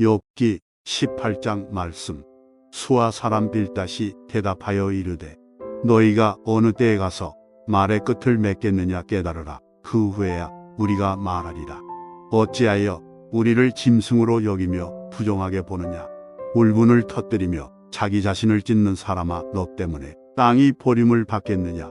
욥기 18장 말씀. 수아 사람 빌다시 대답하여 이르되 너희가 어느 때에 가서 말의 끝을 맺겠느냐 깨달으라. 그 후에야 우리가 말하리라. 어찌하여 우리를 짐승으로 여기며 부정하게 보느냐? 울분을 터뜨리며 자기 자신을 찢는 사람아 너 때문에 땅이 보림을 받겠느냐?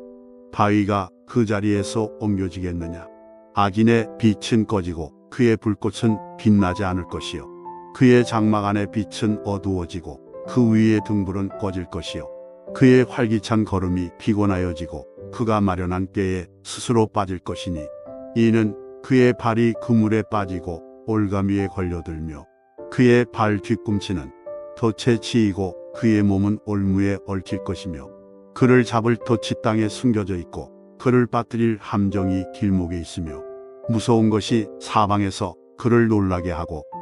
바위가 그 자리에서 옮겨지겠느냐? 악인의 빛은 꺼지고 그의 불꽃은 빛나지 않을 것이요 그의 장막 안의 빛은 어두워지고 그 위의 등불은 꺼질 것이요. 그의 활기찬 걸음이 피곤하여지고 그가 마련한 꾀에 스스로 빠질 것이니 이는 그의 발이 그물에 빠지고 올가미에 걸려들며 그의 발 뒤꿈치는 덫에 치이고 그의 몸은 올무에 얽힐 것이며 그를 잡을 덫이 땅에 숨겨져 있고 그를 빠뜨릴 함정이 길목에 있으며 무서운 것이 사방에서 그를 놀라게 하고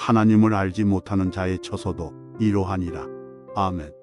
하나님을 알지 못하는 자의 처소도 이러하니라. 아멘.